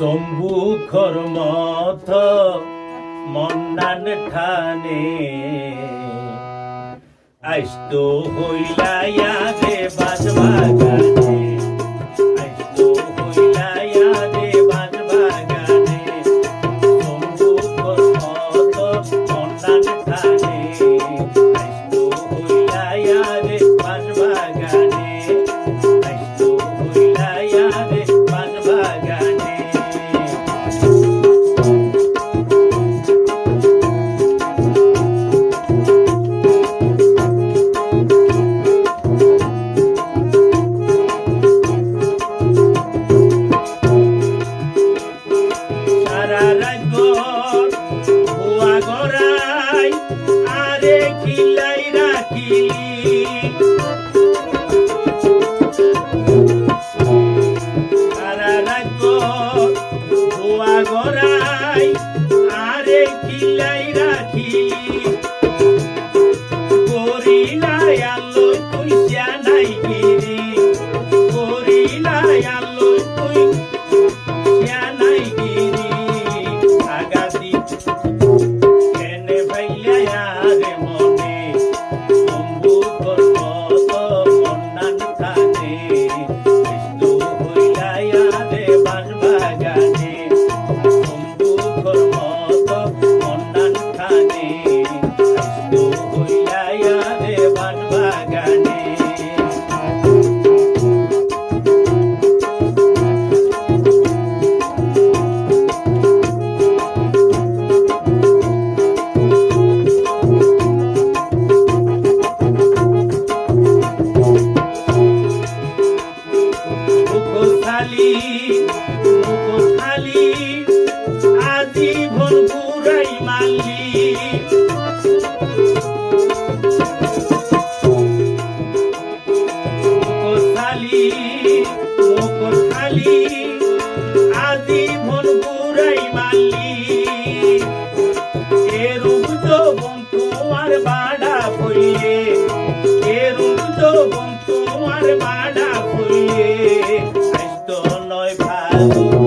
শম্ভুখর মথ মন্দান ঠানে। আইস্ত হইলা রে বাজবাগানে আরে খিলাই রাখি সারা ভুয়া গড়াই আরে খিলাই রাখি। করিলাই আলো তুই মুখোশালী আজীবন ঘুরাই মালি। মুখোশালী মুখোশালী আজীবন ঘুরাই মালি। এরূপ যৌবন তোমার বাড়া বইয়ে এরূপ যৌবন তোমার বাড়া বইয়ে নয় ভালো